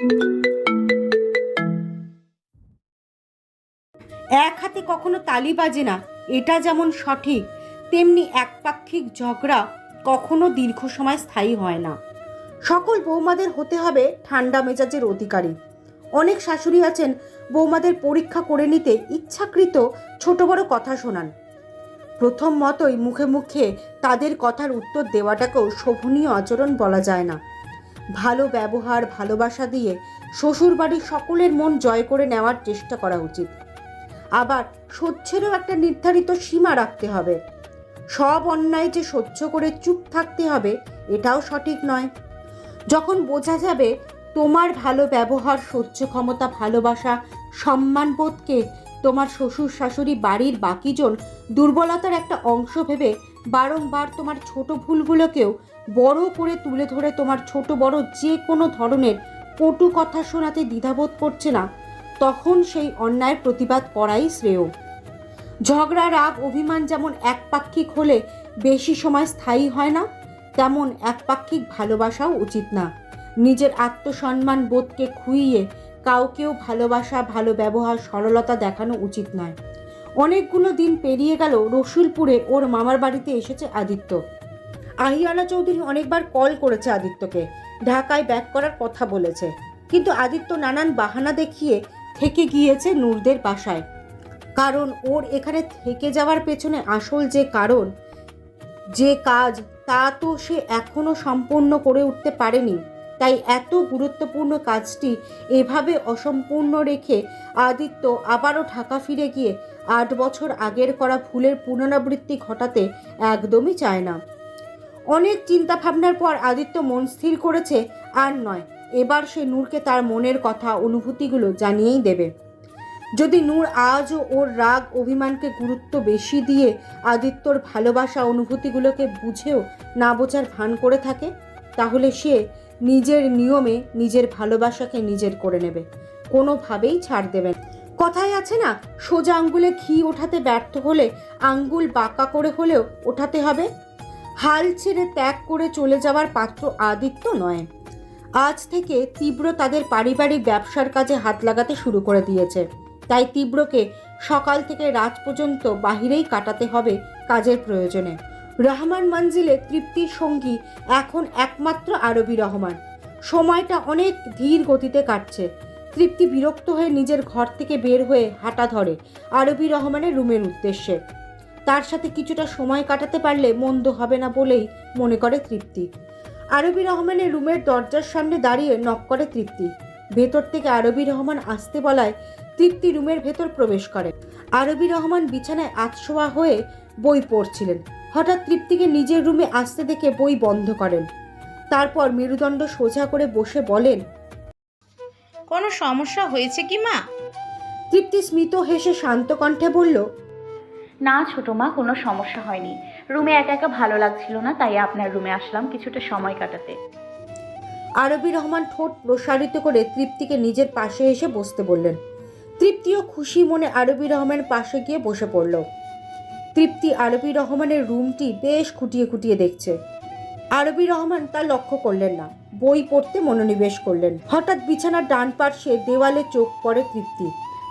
এক হাতে কখনো তালি বাজে না, এটা যেমন সঠিক, তেমনি একপাক্ষিক ঝগড়া কখনো দীর্ঘ সময় স্থায়ী হয় না। সকল বৌমাদের হতে হবে ঠান্ডা মেজাজের অধিকারী। অনেক শাশুড়ি আছেন, বৌমাদের পরীক্ষা করে নিতে ইচ্ছাকৃত ছোট বড় কথা শোনান। প্রথম মতোই মুখে মুখে তাদের কথার উত্তর দেওয়াটাকেও শোভনীয় আচরণ বলা যায় না। ভালো ব্যবহার, ভালোবাসা দিয়ে শ্বশুরবাড়ির সকলের মন জয় করে নেওয়ার চেষ্টা করা উচিত। আবার সহ্যেরও একটা নির্ধারিত সীমা রাখতে হবে। সব অন্যায় যে সহ্য করে চুপ থাকতে হবে, এটাও সঠিক নয়। যখন বোঝা যাবে তোমার ভালো ব্যবহার, সহ্য ক্ষমতা, ভালোবাসা, সম্মানবোধকে তোমার শ্বশুর, শাশুড়ি, বাড়ির বাকিজন দুর্বলতার একটা অংশ ভেবে বারংবার তোমার ছোট ভুলগুলোকেও বড় করে তুলে ধরে তোমার ছোট বড় যে কোনো ধরনের কটু কথা শোনাতে দ্বিধাবোধ করছে না। তখন সেই অন্যায়ের প্রতিবাদ করাই শ্রেয়। ঝগড়া, রাগ, অভিমান যেমন একপাক্ষিক হলে বেশি সময় স্থায়ী হয় না, তেমন একপাক্ষিক ভালোবাসাও উচিত না। নিজের আত্মসম্মান বোধকে খুইয়ে কাউকেও ভালোবাসা, ভালো ব্যবহার, সরলতা দেখানো উচিত নয়। অনেকগুলো দিন পেরিয়ে গেল, রসুলপুরে ওর মামার বাড়িতে এসেছে আদিত্য। আহিয়ানা চৌধুরী অনেকবার কল করেছে আদিত্যকে। ঢাকায় ব্যাক করার কথা বলেছে। কিন্তু আদিত্য নানান বাহানা দেখিয়ে থেকে গিয়েছে নূরদের বাসায়। কারণ ওর এখানে থেকে যাওয়ার পেছনে আসল যে কারণ, যে কাজ, তা তো সে এখনও সম্পূর্ণ করে উঠতে পারেনি। তাই এত গুরুত্বপূর্ণ কাজটি এভাবে অসম্পূর্ণ রেখে আদিত্য আবারও ঢাকা ফিরে গিয়ে আট বছর আগের করা ভুলের পুনরাবৃত্তি ঘটাতে একদমই চায় না। অনেক চিন্তা ভাবনার পর আদিত্য মন স্থির করেছে, আর নয়। এবার সে নূরকে তার মনের কথা, অনুভূতিগুলো জানিয়েই দেবে। যদি নূর আজও ওর রাগ, অভিমানকে গুরুত্ব বেশি দিয়ে আদিত্যর ভালোবাসা, অনুভূতিগুলোকে বুঝেও না বোঝার ভান করে থাকে, তাহলে সে নিজের নিয়মে নিজের ভালোবাসাকে নিজের করে নেবে। কোনোভাবেই ছাড় দেবে। কথায় আছে না, সোজা আঙ্গুলে ঘি ওঠাতে ব্যর্থ হলে আঙ্গুল বাঁকা করে হলেও ওঠাতে হবে। হাল ছেড়ে ত্যাগ করে চলে যাওয়ার পাত্র আদিত্য নয়। আজ থেকে তীব্র তাদের পারিবারিক ব্যবসার কাজে হাত লাগাতে শুরু করে দিয়েছে। তাই তীব্রকে সকাল থেকে রাত পর্যন্ত বাহিরেই কাটাতে হবে কাজের প্রয়োজনে। রহমান মঞ্জিলে তৃপ্তির সঙ্গী এখন একমাত্র আরবি রহমান। সময়টা অনেক ধীর গতিতে কাটছে। তৃপ্তি বিরক্ত হয়ে নিজের ঘর থেকে বের হয়ে হাঁটা ধরে আরবি রহমানের রুমের উদ্দেশ্যে। তার সাথে কিছুটা সময় কাটাতে পারলে মন্দ হবে না বলেই মনে করে তৃপ্তি। আরবি রহমানের রুমের দরজার সামনে দাঁড়িয়ে নক করে তৃপ্তি। ভেতর থেকে আরবি রহমান আসতে বলায় তৃপ্তি রুমের ভেতর প্রবেশ করে। আরবি রহমান বিছানায় আতশোয়া হয়ে বই পড়ছিলেন। হঠাৎ তৃপ্তিকে নিজের রুমে আসতে দেখে বই বন্ধ করেন। তারপর মেরুদণ্ড সোজা করে বসে বলেন কোনো সমস্যা হয়েছে কি মা? তৃপ্তি স্মিত হেসে শান্ত কণ্ঠে বলল না ছোটো মা, কোনো সমস্যা হয়নি। রুমে একা একা ভালো লাগছিল না, তাই আপনার রুমে আসলাম কিছুটা সময় কাটাতে। আরবি রহমান ঠোঁট প্রসারিত করে তৃপ্তিকে নিজের পাশে এসে বসতে বললেন। তৃপ্তিও খুশি মনে আরবি রহমানের পাশে গিয়ে বসে পড়ল। তৃপ্তি আরবি রহমানের রুমটি বেশ খুঁটিয়ে খুঁটিয়ে দেখছে। আরবি রহমান তা লক্ষ্য করলেন না, বই পড়তে মনোনিবেশ করলেন। হঠাৎ বিছানার ডান পার্শ্বে দেওয়ালে চোখ পড়ে তৃপ্তি।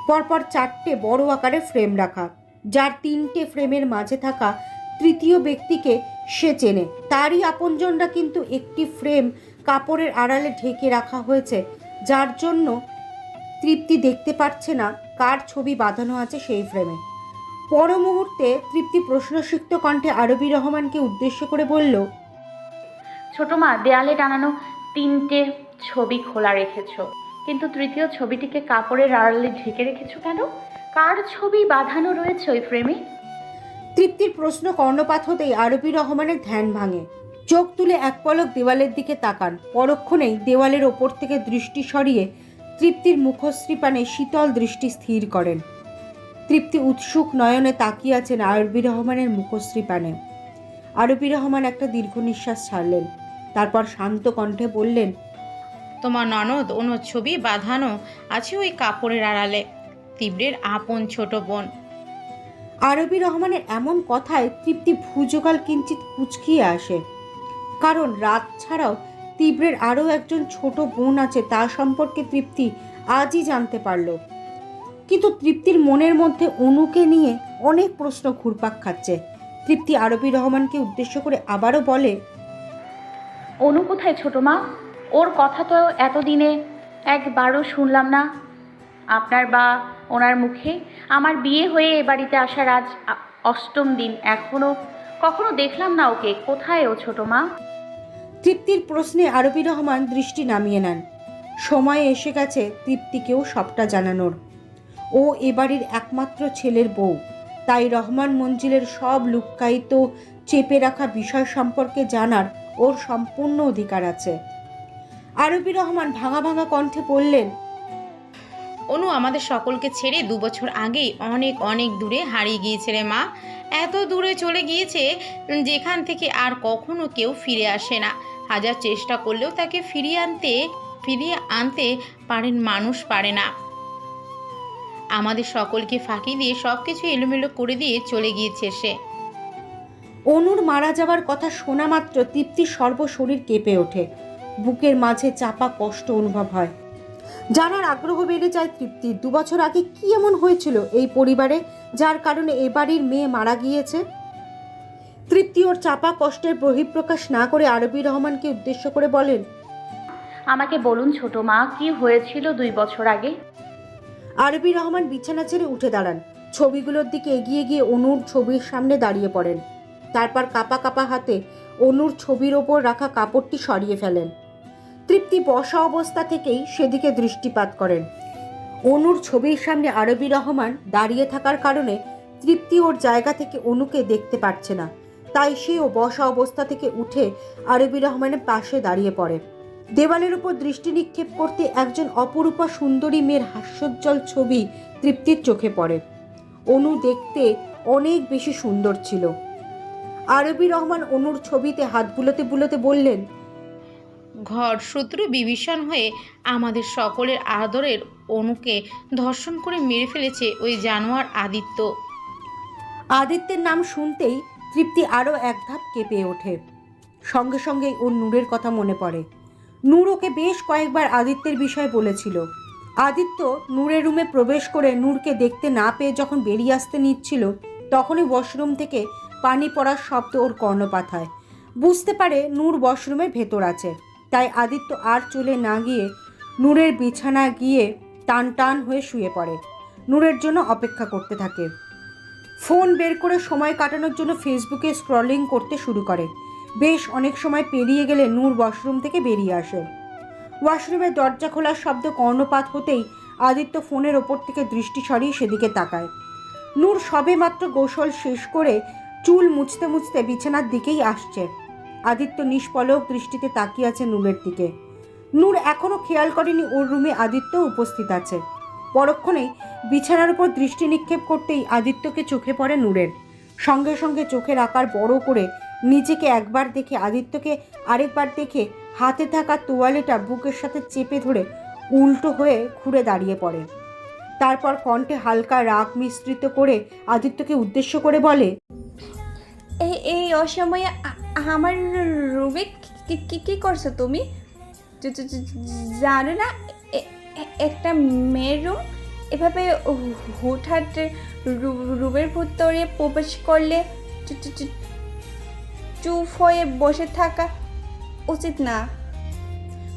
পরপর চারটে বড় আকারে ফ্রেম রাখা। যার তিনটে ফ্রেমের মাঝে থাকা তৃতীয় ব্যক্তিকে সে চেনে। তারই আপনজনরা কিন্তু একটি ফ্রেম কাপড়ের আড়ালে ঢেকে রাখা হয়েছে, যার জন্য তৃপ্তি দেখতে পাচ্ছে না কার ছবি বাঁধানো আছে সেই ফ্রেমে। পর মুহূর্তে তৃপ্তি প্রশ্নসিক্ত কণ্ঠে আরবি রহমানকে উদ্দেশ্য করে বলল, ছোট মা, দেয়ালে টানানো তিনটে ছবি খোলা রেখেছ, কিন্তু তৃতীয় ছবিটিকে কাপড়ের আড়ালে ঢেকে রেখেছো কেন? কার ছবি বাঁধানো রয়েছে ওই ফ্রেমে তৃপ্তির প্রশ্ন কর্ণপাত হতেই আরবি রহমানের ধ্যান ভাঙে। চোখ তুলে এক পলক দেওয়ালের দিকে তাকান। পরক্ষণেই দেওয়ালের ওপর থেকে দৃষ্টি সরিয়ে তৃপ্তির মুখশ্রী পানে শীতল দৃষ্টি স্থির করেন। তৃপ্তি উৎসুক নয়নে তাকিয়ে আছেন আরবি রহমানের মুখশ্রী পানে। আরবি রহমান একটা দীর্ঘ নিঃশ্বাস ছাড়লেন। তারপর শান্ত কণ্ঠে বললেন তোমার ননদ অন্য ছবি বাঁধানো আছে ওই কাপড়ের আড়ালে? তীব্রের আপন ছোট বোন। আরবি রহমানের এমন কথায় তৃপ্তি ভুজগাল কিঞ্চিত কুচকিয়ে আসে। কারণ রাত ছাড়াও তীব্রের আরও একজন ছোট বোন আছে তা সম্পর্কে তৃপ্তি আজই জানতে পারল। কিন্তু তৃপ্তির মনের মধ্যে অনুকে নিয়ে অনেক প্রশ্ন ঘুরপাক খাচ্ছে। তৃপ্তি আরবি রহমানকে উদ্দেশ্য করে আবারও বলে অনু কোথায় ছোট মা? ওর কথা তো এতদিনে একবারও শুনলাম না। আপনার বা ওনার মুখে। আমার বিয়ে হয়ে এ বাড়িতে আসার আজ অষ্টম দিন। এখনও কখনো দেখলাম না ওকে। কোথায় ও ছোটো মা? তৃপ্তির প্রশ্নে আরবি রহমান দৃষ্টি নামিয়ে নেন। সময় এসে গেছে তৃপ্তিকেও সবটা জানানোর। ও এবাড়ির একমাত্র ছেলের বউ। তাই রহমান মঞ্জিলের সব লুক্কায়িত, চেপে রাখা বিষয় সম্পর্কে জানার ওর সম্পূর্ণ অধিকার আছে। আরবি রহমান ভাঙা ভাঙা কণ্ঠে বললেন অনু আমাদের সকলকে ছেড়ে দু বছর আগেই অনেক অনেক দূরে হারিয়ে গিয়েছে রে মা। এত দূরে চলে গিয়েছে যেখান থেকে আর কখনো কেউ ফিরে আসে না। হাজার চেষ্টা করলেও তাকে ফিরিয়ে আনতে ফিরিয়ে আনতে পারেন মানুষ পারে না। আমাদের সকলকে ফাঁকি দিয়ে সব কিছু এলোমেলো করে দিয়ে চলে গিয়েছে সে। অনুর মারা যাওয়ার কথা শোনা মাত্র তৃপ্তির সর্বশরীর কেঁপে ওঠে। বুকের মাঝে চাপা কষ্ট অনুভব হয়। জানার আগ্রহ বেড়ে যায় তৃপ্তির। দু বছর আগে কি এমন হয়েছিল এই পরিবারে যার কারণে এ বাড়ির মেয়ে মারা গিয়েছে? তৃপ্তি ওর চাপা কষ্টের বহিঃপ্রকাশ না করে আরবি রহমানকে উদ্দেশ্য করে বলেন আমাকে বলুন ছোটো মা কি হয়েছিল দুই বছর আগে? আরবি রহমান বিছানা ছেড়ে উঠে দাঁড়ান। ছবিগুলোর দিকে এগিয়ে গিয়ে অনুর ছবির সামনে দাঁড়িয়ে পড়েন। তারপর কাপা কাপা হাতে অনুর ছবির ওপর রাখা কাপড়টি সরিয়ে ফেলেন। তৃপ্তি বসা অবস্থা থেকেই সেদিকে দৃষ্টিপাত করেন। অনুর ছবির সামনে আরবি রহমান দাঁড়িয়ে থাকার কারণে তৃপ্তি ওর জায়গা থেকে অনুকে দেখতে পারছে না। তাই সেও বসা অবস্থা থেকে উঠে আরবি রহমানের পাশে দাঁড়িয়ে পড়ে। দেওয়ালের উপর দৃষ্টি নিক্ষেপ করতে একজন অপরূপা সুন্দরী মেয়ের হাস্যোজ্জ্বল ছবি তৃপ্তির চোখে পড়ে। অনু দেখতে অনেক বেশি সুন্দর ছিল। আরবি রহমান অনুর ছবিতে হাত বুলোতে বুলোতে বললেন ঘর শত্রু বিভীষণ হয়ে আমাদের সকলের আদরের অনুকে ধর্ষণ করে মেরে ফেলেছে ওই জানোয়ার আদিত্য। আদিত্যের নাম শুনতেই তৃপ্তি আরও এক ধাপ কেঁপে ওঠে। সঙ্গে সঙ্গেই ওর নূরের কথা মনে পড়ে। নূর ওকে বেশ কয়েকবার আদিত্যের বিষয়ে বলেছিল। আদিত্য নূরের রুমে প্রবেশ করে নূরকে দেখতে না পেয়ে যখন বেরিয়ে আসতে নিচ্ছিল, তখনই ওয়াশরুম থেকে পানি পড়ার শব্দ ওর কর্ণপাত হয়। বুঝতে পারে নূর ওয়াশরুমের ভেতর আছে। তাই আদিত্য আর চলে না গিয়ে নূরের বিছানা গিয়ে টান টান হয়ে শুয়ে পড়ে। নূরের জন্য অপেক্ষা করতে থাকে। ফোন বের করে সময় কাটানোর জন্য ফেসবুকে স্ক্রলিং করতে শুরু করে। বেশ অনেক সময় পেরিয়ে গেলে নূর ওয়াশরুম থেকে বেরিয়ে আসে। ওয়াশরুমের দরজা খোলার শব্দ কর্ণপাত হতেই আদিত্য ফোনের ওপর থেকে দৃষ্টি সরিয়ে সেদিকে তাকায়। নূর সবে মাত্র গোসল শেষ করে চুল মুছতে মুছতে বিছানার দিকেই আসছে। আদিত্য নিষ্পলক দৃষ্টিতে তাকিয়ে আছে নূরের দিকে। নূর এখনও খেয়াল করেনি ওর রুমে আদিত্য উপস্থিত আছে। পরক্ষণেই বিছানার উপর দৃষ্টি নিক্ষেপ করতেই আদিত্যকে চোখে পড়ে নূরের। সঙ্গে সঙ্গে চোখের আকার বড় করে নিজেকে একবার দেখে আদিত্যকে আরেকবার দেখে হাতে থাকা তোয়ালেটা বুকের সাথে চেপে ধরে উল্টো হয়ে ঘুরে দাঁড়িয়ে পড়ে। তারপর কণ্ঠে হালকা রাগ মিশ্রিত করে আদিত্যকে উদ্দেশ্য করে বলে এই এই অসময়ে আমার রুমে কি কি করছ তুমি? জানো না একটা মেয়ের রুম, এভাবে হু- হুটহাট রু- রুমের ভিতরে প্রবেশ করলে চুপ হয়ে বসে থাকা উচিত না।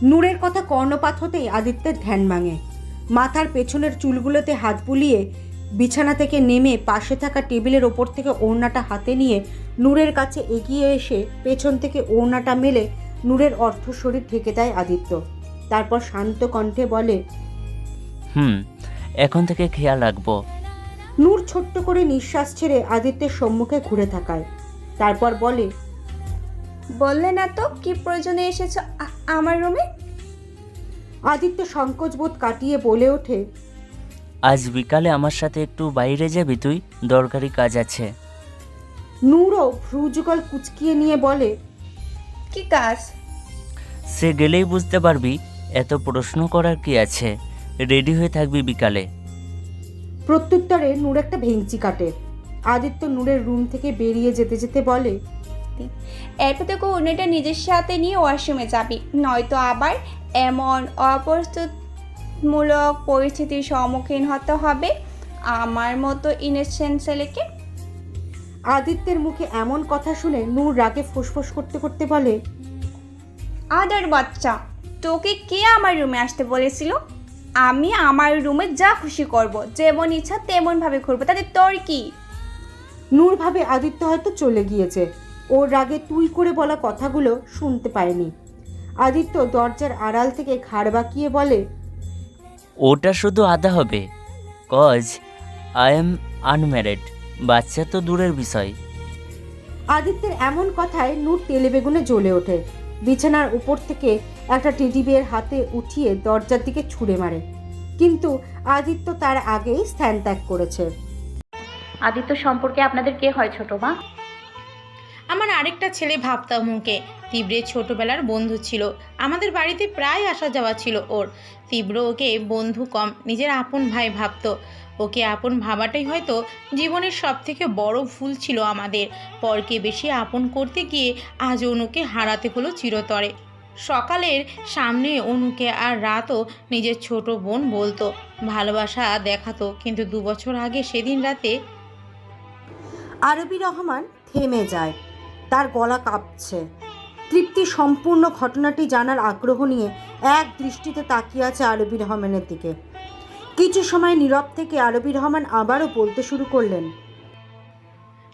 নূরের কথা কর্ণপাত হতেই আদিত্যের ধ্যান ভাঙে। মাথার পেছনের চুলগুলোতে হাত বুলিয়ে বিছানা থেকে নেমে পাশে থাকা টেবিলের ওপর থেকে ওড়নাটা হাতে নিয়ে নূরের কাছে এগিয়ে এসে পেছন থেকে ওড়নাটা মেলে নূরের অর্থ শরীর ঢেকে দেয় আদিত্য। তারপর শান্ত কণ্ঠে বলে হুম এখন থেকে খেয়াল রাখব। নূর ছোট্ট করে নিঃশ্বাস ছেড়ে আদিত্যের সম্মুখে ঘুরে থাকায়। তারপর বলে বললে না তো কি প্রয়োজনে এসেছ আ- আমার রুমে? আদিত্য সংকোচবোধ কাটিয়ে বলে ওঠে বিকালে আমার সাথে একটু বাইরে যাবি তুই? দরকারি কাজ আছে। নূরও ভ্রুযুগল কুচকিয়ে নিয়ে বলে কি কাজ? সে গেলেই বুঝতে পারবি এত প্রশ্ন করার কি আছে। রেডি হয়ে থাকবি বিকালে। প্রত্যুত্তরে নূর একটা ভেঙচি কাটে। আদিত্য নূরের রুম থেকে বেরিয়ে যেতে যেতে বলে এরপর থেকে অন্যটা নিজের সাথে নিয়ে ওয়াশরুমে যাবি নয়তো আবার এমন অপ্রস্তুতমূলক পরিস্থিতির সম্মুখীন হতে হবে। আমার মতো ইনোসেন্ট ছেলেকে। আদিত্যের মুখে এমন কথা শুনে নূর রাগে ফোঁসফোঁস করতে করতে বলে আদার বাচ্চা তোকে কে আমার রুমে আসতে বলেছিল? আমি আমার রুমে যা খুশি করব যেমন ইচ্ছা তেমনভাবে করব তাতে তোর কি? নূর ভাবে আদিত্য হয়তো চলে গিয়েছে। ওর রাগে তুই করে বলা কথাগুলো শুনতে পায়নি। আদিত্য দরজার আড়াল থেকে ঘাড় বাঁকিয়ে বলে ওটা শুধু আদা হবে। কজ আই এম আনম্যারিড বাচ্চা তো দূরের বিষয়। আদিত্যের এমন কথায় নূর তেলে বেগুনে জ্বলে ওঠে। বিছানার উপর থেকে একটা টেডি বিয়ের হাতে উঠিয়ে দরজার দিকে ছুঁড়ে মারে। কিন্তু আদিত্য তার আগেই স্থান ত্যাগ করেছে। আদিত্য সম্পর্কে আপনাদের কে হয় ছোট মা? আমার আরেকটা ছেলে ভাবতাম মুখে তীব্রের ছোটবেলার বন্ধু ছিল। আমাদের বাড়িতে প্রায় আসা যাওয়া ছিল ওর। তীব্র ওকে বন্ধু কম, নিজের আপন ভাই ভাবতো। ওকে আপন ভাবাটাই হয়তো জীবনের সব থেকে বড় ভুল ছিল আমাদের। পরকে বেশি আপন করতে গিয়ে আজ অনুকে হারাতে হলো চিরতরে। সকালের সামনে অনুকে আর রাতও নিজের ছোট বোন বলতো। ভালোবাসা দেখাতো, কিন্তু দু বছর আগে সেদিন রাতে আরবি রহমান থেমে যায়। তার গলা কাঁপছে। তৃপ্তি সম্পূর্ণ ঘটনাটি জানার আগ্রহ নিয়ে এক দৃষ্টিতে তাকিয়ে আছে আরবি রহমানের দিকে। কিছু সময় নীরব থেকে আরবি রহমান আবারও বলতে শুরু করলেন।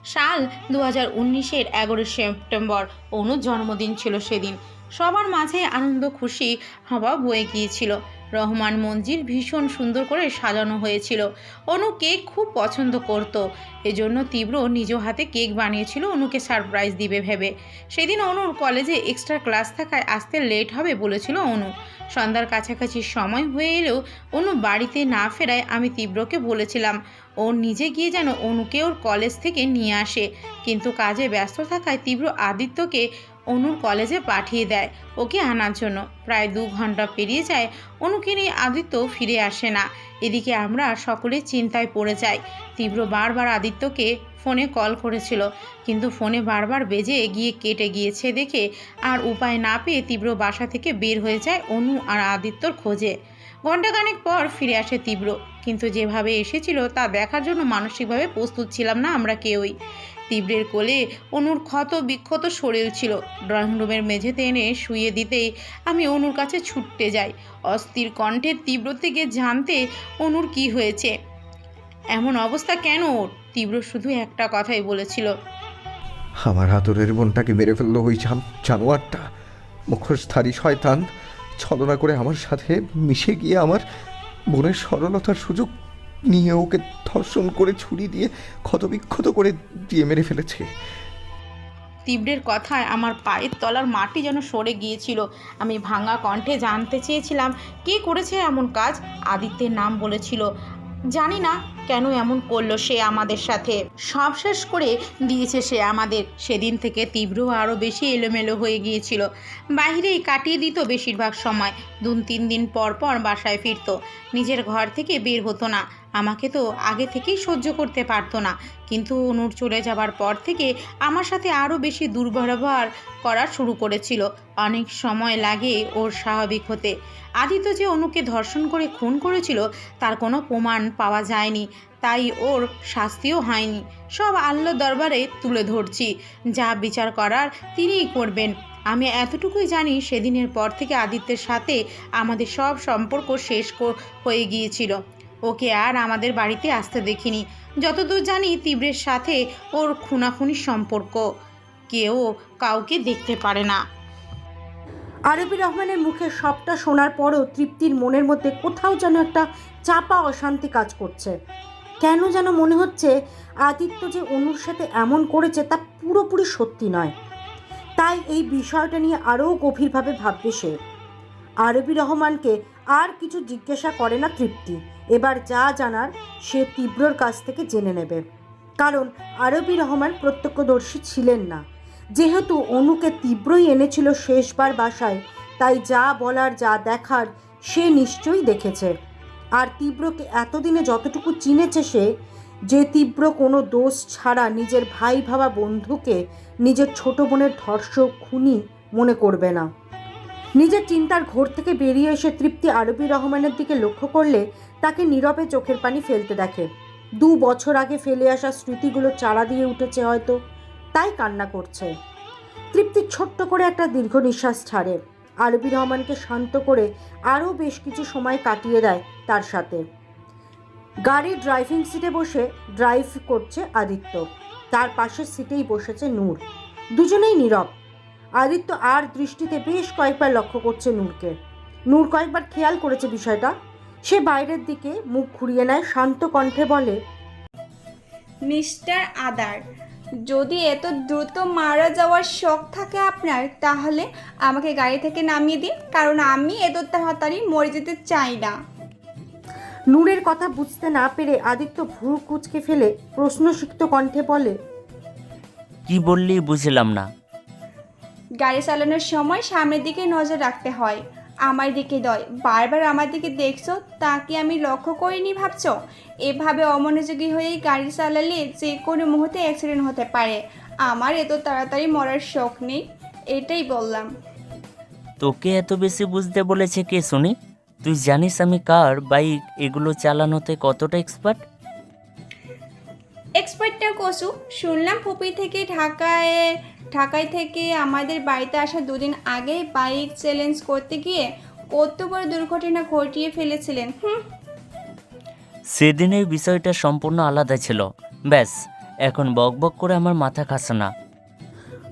সাল দু হাজার উনিশের এগারো সেপ্টেম্বর, অনুর জন্মদিন ছিল সেদিন। সবার মাঝে আনন্দ, খুশি, হওয়া বয়ে গিয়েছিল। রহমান মঞ্জির ভীষণ সুন্দর করে সাজানো হয়েছিল। অনু কেক খুব পছন্দ করত। এজন্য তীব্র নিজ হাতে কেক বানিয়েছিল অনুকে সারপ্রাইজ দিবে ভেবে। সেদিন অনুর কলেজে এক্সট্রা ক্লাস থাকায় আসতে লেট হবে বলেছিল অনু। সন্ধ্যার কাছাকাছি সময় হয়ে এলেও অনু বাড়িতে না ফেরায় আমি তীব্রকে বলেছিলাম, ও নিজে গিয়ে যেন অনুকে ওর কলেজ থেকে নিয়ে আসে। কিন্তু কাজে ব্যস্ত থাকায় তীব্র আদিত্যকে অনুর কলেজে পাঠিয়ে দেয় ওকে আনার জন্য। প্রায় দু ঘণ্টা পেরিয়ে যায়, অনুকে নিয়ে আদিত্য ফিরে আসে না। এদিকে আমরা সকলে চিন্তায় পড়ে যাই। তীব্র বারবার আদিত্যকে ফোনে কল করেছিল, কিন্তু ফোনে বারবার বেজে এগিয়ে কেটে গিয়েছে দেখে আর উপায় না পেয়ে তীব্র বাসা থেকে বের হয়ে যায় অনু আর আদিত্যর খোঁজে। ঘণ্টাখানেক পর ফিরে আসে তীব্র। কিন্তু যেভাবে এসেছিল, তা দেখার জন্য মানসিকভাবে প্রস্তুত ছিলাম না আমরা কেউই। তীব্রের কোলে অনুর ক্ষত বিক্ষত শরীর ছিল। ড্রয়িং রুমের মেঝেতে এনে শুয়ে দিতেই আমি অনুর কাছে ছুটতে যাই। অস্থির কণ্ঠের তীব্র থেকে জানতে অনুর কি হয়েছে? এমন অবস্থা কেন? তীব্র শুধু একটা কথাই বলেছিল। আমার আদরের বোনটাকে মেরে ফেলল ওই জান, জানোয়ারটা। মুখোশধারী শয়তান। ছলনা করে আমার সাথে মিশে গিয়ে আমার বোনের সরলতার সুযোগ নিয়ে ওকে ধর্ষণ করে ছুরি দিয়ে ক্ষতবিক্ষত করে দিয়ে মেরে ফেলেছে। তীব্রের কথায় আমার পায়ের তলার মাটি যেন সরে গিয়েছিল। আমি ভাঙা কণ্ঠে জানতে চেয়েছিলাম, কে করেছে এমন কাজ? আদিত্যের নাম বলেছিল। জানি না কেন এমন করল সে আমাদের সাথে? সব শেষ করে দিয়েছে সে আমাদের। সেদিন থেকে তীব্র আরও বেশি এলোমেলো হয়ে গিয়েছিল। বাহিরেই কাটিয়ে দিত বেশিরভাগ সময়। দু তিন দিন পর পর বাসায় ফিরত। নিজের ঘর থেকে বের হতো না। আমাকে তো আগে থেকেই সহ্য করতে পারতো না। কিন্তু অনুর চলে যাবার পর থেকে আমার সাথে আরও বেশি দুর্ব্যবহার করা শুরু করেছিল। অনেক সময় লাগে ওর স্বাভাবিক হতে। আদিত্য যে অনুকে ধর্ষণ করে খুন করেছিল, তার কোনো প্রমাণ পাওয়া যায়নি। তাই ওর শাস্তিও হয়নি। সব আল্লাহ দরবারে তুলে ধরছি। যা বিচার করার তিনিই করবেন। আমি এতটুকুই জানি সেদিনের পর থেকে আদিত্যের সাথে আমাদের সব সম্পর্ক শেষ হয়ে গিয়েছিল। ওকে আর আমাদের বাড়িতে আসতে দেখিনি। যতদূর জানি, তীব্রের সাথে ওর খুনাখুনির সম্পর্ক। কেউ কাউকে দেখতে পারে না। আরবি রহমানের মুখে সবটা শোনার পরও তৃপ্তির মনের মধ্যে কোথাও যেন একটা চাপা অশান্তি কাজ করছে। কেন যেন মনে হচ্ছে আদিত্য যে অনুর সাথে এমন করেছে তা পুরোপুরি সত্যি নয়। তাই এই বিষয়টা নিয়ে আরও গভীরভাবে ভাববে সে। আরবি রহমানকে আর কিছু জিজ্ঞাসা করে না তৃপ্তি। এবার যা জানার সে তীব্রর কাছ থেকে জেনে নেবে। কারণ আরবি রহমান প্রত্যক্ষদর্শী ছিলেন না। যেহেতু অনুকে তীব্রই এনেছিল শেষবার বাসায়, তাই যা বলার, যা দেখার সে নিশ্চয়ই দেখেছে। আর তীব্রকে এতদিনে যতটুকু চিনেছে সে, যে তীব্র কোনো দোষ ছাড়া নিজের ভাই ভাবা বন্ধুকে নিজের ছোট বোনের ধর্ষক খুনি মনে করবে না। নিজের চিন্তার ঘোর থেকে বেরিয়ে এসে তৃপ্তি আরবি রহমানের দিকে লক্ষ্য করলে তাকে নীরবে চোখের পানি ফেলতে দেখে। দু বছর আগে ফেলে আসা স্মৃতিগুলো চারা দিয়ে উঠেছে হয়তো, তাই কান্না করছে। তৃপ্তি ছোট্ট করে একটা দীর্ঘ নিঃশ্বাস ছাড়ে। আরবি রহমানকে শান্ত করে আরও বেশ কিছু সময় কাটিয়ে দেয় তার সাথে। গাড়ির ড্রাইভিং সিটে বসে ড্রাইভ করছে আদিত্য। তার পাশের সিটেই বসেছে নূর। দুজনেই নীরব। আদিত্য আর দৃষ্টিতে বেশ কয়েকবার লক্ষ্য করছে নূরকে। নূর কয়েকবার খেয়াল করেছে বিষয়টা। সে বাইরের দিকে মুখ ঘুরিয়ে নেয় শান্ত কণ্ঠে বলে মিস্টার আদার যদি এত দ্রুত মারা যাওয়ার শখ থাকে আপনার তাহলে আমাকে গাড়ি থেকে নামিয়ে দিন কারণ আমি এত তাড়াতাড়ি মরে যেতে চাই না। নূরের কথা বুঝতে না পেরে আদিত্য ভুরু কুচকে ফেলে প্রশ্নসিক্ত কণ্ঠে বলে কি বললি বুঝলাম না। গাড়ি চালানোর সময় সামনের দিকে নজর রাখতে হয়। আমার দিকে দয় বারবার আমার দিকে দেখছ? তা কি আমি লক্ষ্য করিনি ভাবছ? এভাবে অমনোযোগী হয়ে গাড়ি চালালে যে কোনো মুহূর্তে অ্যাক্সিডেন্ট হতে পারে। আমার এত তাড়াতাড়ি মরার শখ নেই, এটাই বললাম। তোকে এত বেশি বুঝতে বলেছে কে শুনি তুই জানিস আমি কার, বাইক, এগুলো চালানোতে কতটা এক্সপার্ট এক্সপার্টটা কসু শুনলাম ফুপি থেকে ঢাকায় ঢাকায় থেকে আমাদের বাড়িতে আসা দুদিন আগে বাইক চ্যালেঞ্জ করতে গিয়ে কত বড় দুর্ঘটনা ঘটিয়ে ফেলেছিলেন হুম? সেদিনের বিষয়টা সম্পূর্ণ আলাদা ছিল। ব্যাস এখন বক বক করে আমার মাথা খাসে না।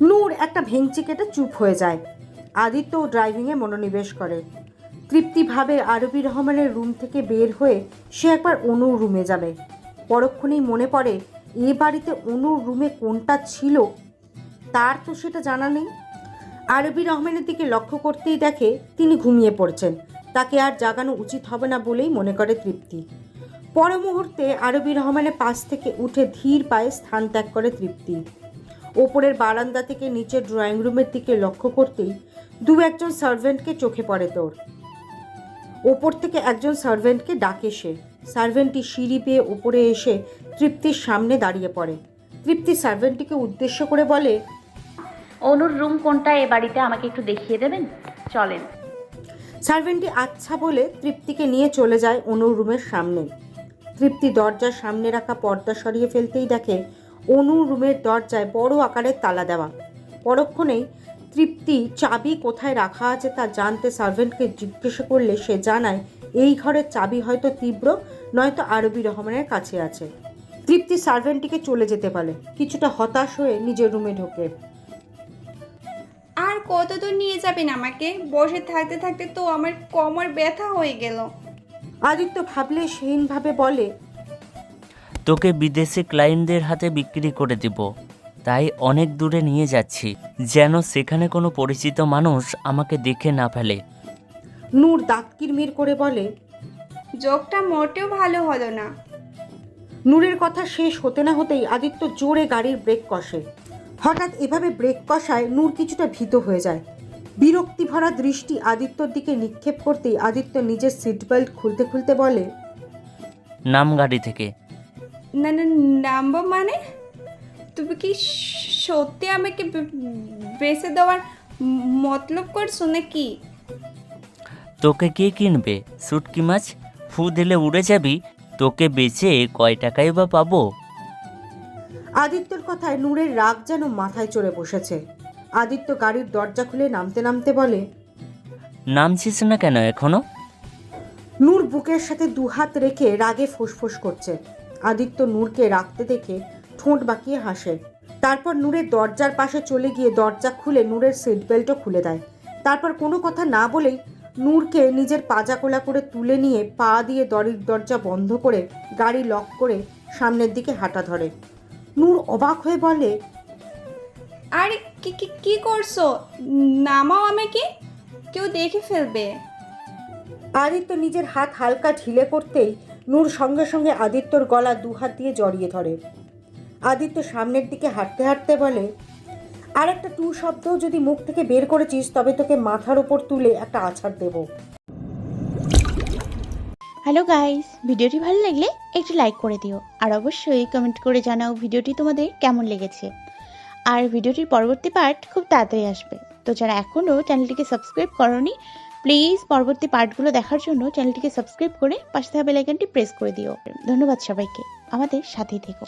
নূর একটা ভেঙচি কেটে চুপ হয়ে যায়। আদিত্য ড্রাইভিংয়ে মনোনিবেশ করে। তৃপ্তি ভাবে আরবি রহমানের রুম থেকে বের হয়ে সে একবার অনুর রুমে যাবে। পরক্ষণেই মনে পড়ে, এ বাড়িতে অনুর রুমে কোনটা ছিল? তার তো সেটা জানা নেই। আরবি রহমানের দিকে লক্ষ্য করতেই দেখে তিনি ঘুমিয়ে পড়ছেন। তাকে আর জাগানো উচিত হবে না বলেই মনে করে তৃপ্তি। পর মুহূর্তে আরবি রহমানের পাশ থেকে উঠে ধীর পায়ে স্থান ত্যাগ করে তৃপ্তি। ওপরের বারান্দা থেকে নিচের ড্রয়িং রুমের দিকে লক্ষ্য করতেই দু একজন সার্ভেন্টকে চোখে পড়ে তোর। ওপর থেকে একজন সার্ভেন্টকে ডাকে সে। সার্ভেন্টটি সিঁড়ি পেয়ে ওপরে এসে তৃপ্তির সামনে দাঁড়িয়ে পড়ে। তৃপ্তি সার্ভেন্টটিকে উদ্দেশ্য করে বলে অনুর রুম কোনটা এ বাড়িতে আমাকে একটু দেখিয়ে দেবেন? চলেন। সার্ভেন্টটি আচ্ছা বলে তৃপ্তিকে নিয়ে চলে যায় অনুর রুমের সামনে। তৃপ্তি দরজার সামনে রাখা পর্দা সরিয়ে ফেলতেই দেখে অনুর রুমের দরজায় বড় আকারের তালা দেওয়া। পরক্ষণেই তৃপ্তি চাবি কোথায় রাখা আছে তা জানতে সার্ভেন্টকে জিজ্ঞেস করলে সে জানায় এই ঘরের চাবি হয়তো তীব্র নয়তো আরবি রহমানের কাছে আছে। তৃপ্তি সার্ভেন্টটিকে চলে যেতে পারে কিছুটা হতাশ হয়ে নিজের রুমে ঢোকে। আর কত দূর নিয়ে যাবেন আমাকে? বসে থাকতে থাকতে তো আমার কোমর ব্যথা হয়ে গেল। আদিত্য ভাবলে সেহীনভাবে বলে তোকে বিদেশি ক্লায়েন্টদের হাতে বিক্রি করে দিব। তাই অনেক দূরে নিয়ে যাচ্ছি। যেন সেখানে কোনো পরিচিত মানুষ আমাকে দেখে না ফেলে। নূর দাঁত কিরমির করে বলে যোগটা মোটেও ভালো হলো না। নূরের কথা শেষ হতে না হতেই আদিত্য জোরে গাড়ির ব্রেক কষে। হঠাৎ এভাবে ব্রেক কষায় নূর কিছুটা ভীত হয়ে যায়। বিরক্তি ভরা দৃষ্টি আদিত্যর দিকে নিক্ষেপ করতেই আদিত্য নিজের সিট বেল্ট খুলতে খুলতে বলে নাম গাড়ি থেকে। না না নামবো মানে? তুমি কি সত্যি আমাকে বেঁচে দেওয়ার মতলব করছ নাকি? তোকে কে কিনবে? সুটকি মাছ? ফু দিলে উড়ে যাবি? তোকে বেচে কয় টাকাই বা পাবো? আদিত্যর কথায় নূরের রাগ যেন মাথায় চড়ে বসেছে। আদিত্য গাড়ির দরজা খুলে নামতে নামতে বলে নামছিস না কেন এখনও? নূর বুকের সাথে দুহাত রেখে রাগে ফোঁসফোঁস করছে। আদিত্য নূরকে রাখতে দেখে ঠোঁট বাঁকিয়ে হাসে। তারপর নূরের দরজার পাশে চলে গিয়ে দরজা খুলে নূরের সিট বেল্টও খুলে দেয়। তারপর কোনো কথা না বলেই নূরকে নিজের পাজা কোলা করে তুলে নিয়ে পা দিয়ে দড়ির দরজা বন্ধ করে গাড়ি লক করে সামনের দিকে হাঁটা ধরে। নূর অবাক হয়ে বলে আরে কি কি কি করছ? নামাও আমাকে। কেউ দেখে ফেলবে। আদিত্য নিজের হাত হালকা ঢিলে করতেই নূর সঙ্গে সঙ্গে আদিত্যর গলা দু হাত দিয়ে জড়িয়ে ধরে। আদিত্য সামনের দিকে হাঁটতে হাঁটতে বলে আর একটা টু শব্দ যদি মুখ থেকে বের করেছিস, তবে তোকে মাথার ওপর তুলে একটা আছাড় দেব। হ্যালো গাইস ভিডিওটি ভালো লাগলে একটু লাইক করে দিও। আর অবশ্যই কমেন্ট করে জানাও ভিডিওটি তোমাদের কেমন লেগেছে। আর ভিডিওটির পরবর্তী পার্ট খুব তাড়াতাড়ি আসবে। তো যারা এখনও চ্যানেলটিকে সাবস্ক্রাইব করনি প্লিজ পরবর্তী পার্টগুলো দেখার জন্য চ্যানেলটিকে সাবস্ক্রাইব করে পাশে থাকা বেলাইকনটি প্রেস করে দিও। ধন্যবাদ সবাইকে। আমাদের সাথেই থেকো।